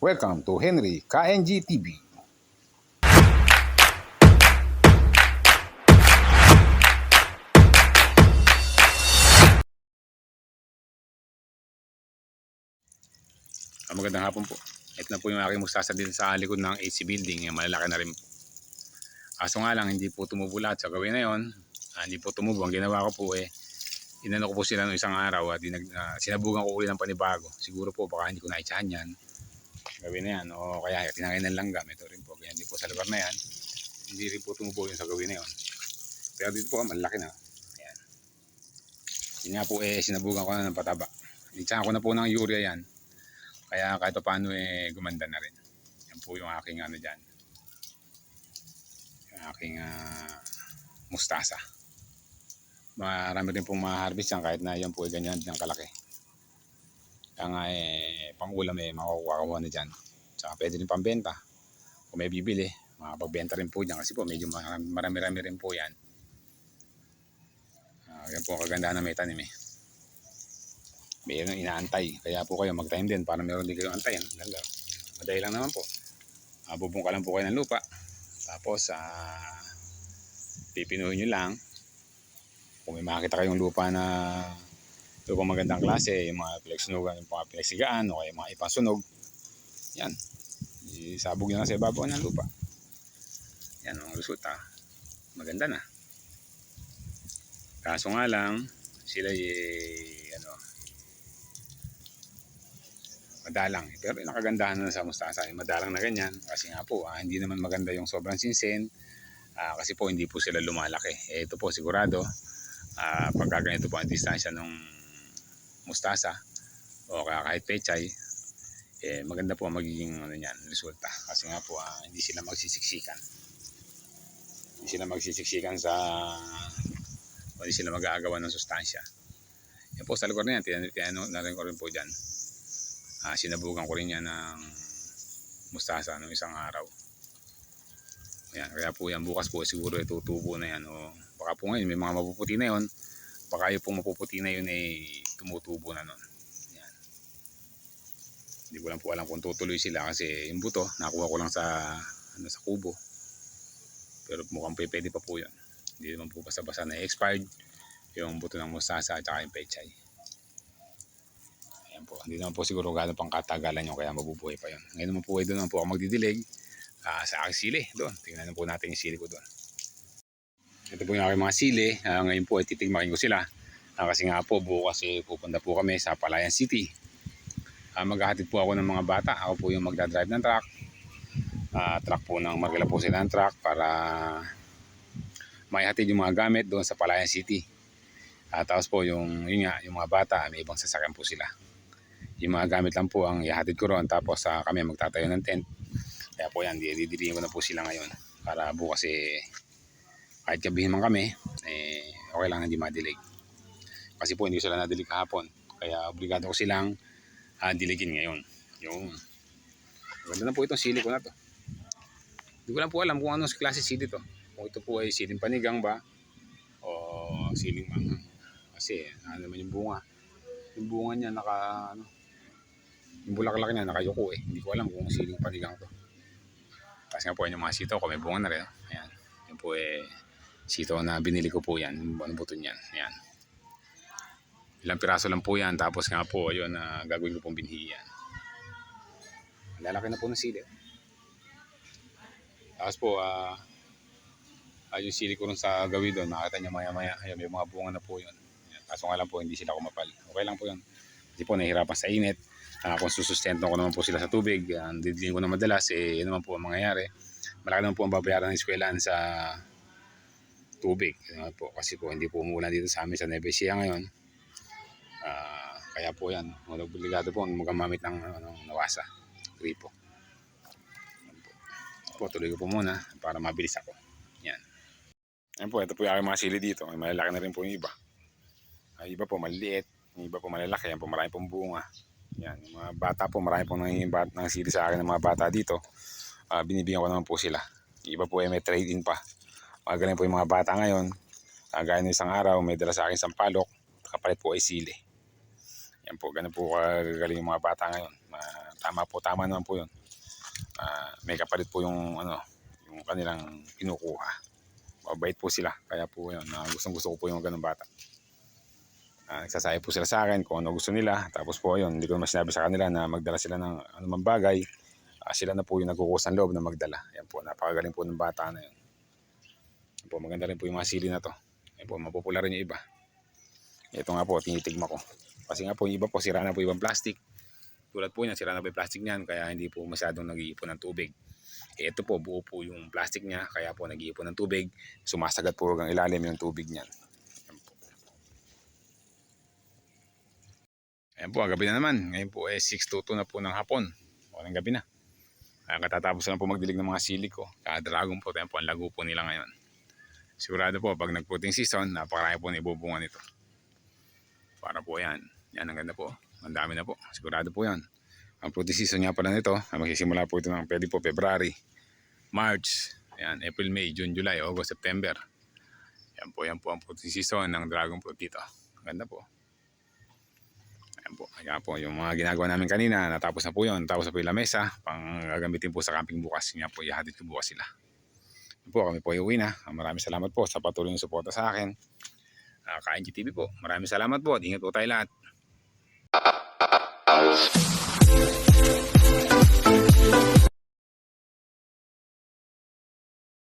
Welcome to Henry KNG TV. Ah, magandang hapon po. Ito na po yung aking mustasa din sa likod ng AC building. Malalaki na rin po. Kaso nga lang, hindi po tumubo lahat sa gawin na yon. Ah, hindi po tumubo. Ang ginawa ko po eh, inano ko po sila noong isang araw at dinag, ah, sinabugan ko uli ng panibago. Siguro po baka hindi ko naitsahan yan. Gawin na yan. O kaya tinangay ng langgam. Ito rin po. Kaya hindi po sa lugar na yan. Hindi rin po tumubo yun sa gawin na yon. Pero dito po, malaki na. Ayan. Yun nga po eh, sinabugan ko na ng pataba. Itsahan ko na po ng urea yan. Kaya kahit pa paano eh, gumanda na rin. Yan po yung aking ano dyan. Yung aking ah, mustasa. Marami rin pong ma-harvest yan kahit na yan po ay ganyan ng kalaki. Nga eh, pang ulam eh, makukuha na dyan. Tsaka pwede rin pambenta. Kung may bibili, makapagbenta rin po dyan. Kasi po medyo marami- marami-rami rin po yan. Ah, yan po ang kagandahan na may tanim eh mayroon inaantay. Kaya po kayo mag-time din para meron din kayong antayan. Ganda. Madali lang naman po. Uh, bubungka lang po kayo ng lupa. Tapos, ah pipinuhin nyo lang. Kung may makita kayong lupa na lupa magandang klase, yung mga pinagsunugan, yung mga pinagsigaan, o kaya mga ipasunog, yan. Isabog lang sa ibabaw ng lupa. Yan ang resulta. Maganda na. Kaso nga lang, sila eh, ano, madalang. eh. Pero nakagandahan na sa mustasa ay madalang na ganyan. Kasi nga po, ah, hindi naman maganda yung sobrang sinsin. Ah, kasi po hindi po sila lumalaki. Eh, ito po sigurado, ah, pagka ganito po ang distansya ng mustasa o kahit pechay, eh, maganda po ang magiging ano niyan, resulta. Kasi nga po, ah, hindi sila magsisiksikan. Hindi sila magsisiksikan sa o hindi sila mag-aagawan ng sustansya. Yan po sa lugar na yan, tiyan, na ko rin po dyan ah, sinabugan ko rin yan ng mustasa ng isang araw. Ayan, kaya po yan bukas po siguro itutubo na yan o baka po ngayon may mga mapuputi na yon baka yung pong mapuputi na yun ay tumutubo na nun. Ayan. Hindi ko lang po alam kung tutuloy sila kasi yung buto nakuha ko lang sa ano sa kubo. Pero mukhang pwede pa po yun. Hindi naman po basta-basta na expired yung buto ng mustasa at saka yung pechay. Ayan po. Hindi naman po siguro gano'n pang katagalan yung kaya mabubuhay pa yun. Ngayon naman po ay doon naman po ako magdidilig ah, sa aking sili. Doon. Tingnan po natin yung sili ko doon. Ito po yung aking mga sili. Ah, ngayon po ay titigmakin ko sila. Ah, kasi nga po bukas eh, pupunta po kami sa Palayan City. Ah, maghahatid po ako ng mga bata. Ako po yung magdadrive ng truck. Ah, truck po ng Margala po sila ng truck para maihatid yung mga gamit doon sa Palayan City. Ah, tapos po yung, yun nga, yung mga bata, may ibang sasakyan po sila yung mga gamit lang po ang ihatid ko ron tapos sa kami magtatayo ng tent kaya po yan didilihin ko na po sila ngayon para bukas eh kahit gabihin man kami eh okay lang hindi madilig kasi po hindi sila nadilig kahapon kaya obligado ko silang uh, diligin ngayon yung ganda na po itong sili ko na to hindi ko lang po alam kung anong klase sili to kung ito po ay siling panigang ba o siling manghang kasi ano naman yung bunga yung bunga niya naka ano, yung bulaklak niya nakayuko eh. Hindi ko alam kung siling panigang to. Kasi nga po yun yung mga sitaw ko, may bunga na rin. Ayan. Yan po eh, sitaw na binili ko po yan. Buwan buto niyan. Ayan. Ilang piraso lang po yan. Tapos nga po, ayun, na gagawin ko pong binhi yan. Lalaki na po ng sili. Tapos po, ah, ah, yung sili ko rin sa gawin doon, makita niya maya maya, ayun, may mga bunga na po yun. Kaso nga lang po, hindi sila kumapal. Okay lang po yun. Kasi po, nahihirapan sa init. Ah, kung susustento ko naman po sila sa tubig, ang didilin ko na madalas, eh, yun naman po ang mangyayari. Malaki naman po ang babayaran ng eskwelahan sa tubig. Yun naman po, kasi po hindi po umulan dito sa amin sa Nevesia ngayon. Ah, kaya po yan, obligado po magamamit ng ano, nawasa, gripo. Po. tuloy ko po muna para mabilis ako. Yan. Yan po, ito po yung aking mga sili dito. May malalaki na rin po yung iba. Ay, iba po maliliit, yung iba po malalaki, yan po marami pong bunga. Yan, yung mga bata po, marami pong nangingibat ng sili sa akin ng mga bata dito. Ah, binibigyan ko naman po sila. Yung iba po ay may trade-in pa. Magaling po yung mga bata ngayon. Uh, gaya ng isang araw, may dala sa akin sampalok. Kapalit po ay sili. Yan po, ganun po kagaling yung mga bata ngayon. Ma- tama po, tama naman po yun. Ah, may kapalit po yung ano, yung kanilang kinukuha. Mabait po sila, kaya po yun, na gustong gusto ko po yung ganung bata. Ah, nagsasabi po sila sa akin kung ano gusto nila. Tapos po yun, hindi ko naman sinabi sa kanila na magdala sila ng anumang bagay. Ah, sila na po yung nagkukus ng loob na magdala. Yan po, napakagaling po ng bata na yun. Yan po, maganda rin po yung mga sili na to. Yan po, mapopular rin yung iba. Ito nga po, tinitigma ko. Kasi nga po, yung iba po, sira na po ibang plastic. Tulad po niyan, sira na po yung plastic niyan, kaya hindi po masyadong nag-iipon ng tubig. Eh, ito po, buo po yung plastic niya, kaya po nag-iipon ng tubig. Sumasagat po hanggang ilalim yung tubig niyan. Yan po. Ayan po, gabi na naman. Ngayon po, eh, 6.22 na po ng hapon. O, ng gabi na. Kaya katatapos na po magdilig ng mga sili ko. Ka-dragon po, tayo po, ang lago po nila ngayon. Sigurado po, pag nag-fruiting season, napakarami po na ibubunga nito. Para po yan. Yan, ang ganda po. Ang dami na po. Sigurado po yan. Ang fruiting season nga pala nito, ay magsisimula po ito ng pwede po February, March, yan, April, May, June, July, August, September. Yan po, yan po ang fruiting season ng dragon fruit dito. Ang ganda po. Ayan po. Kaya po, yung mga ginagawa namin kanina, natapos na po yun. Tapos na po yung lamesa, pang gagamitin po sa camping bukas. Nga po, ihatid ko bukas sila. Yan po, kami po iuwi na. Maraming salamat po sa patuloy ng suporta sa akin. Uh, Kain TV po. Maraming salamat po at ingat po tayo lahat.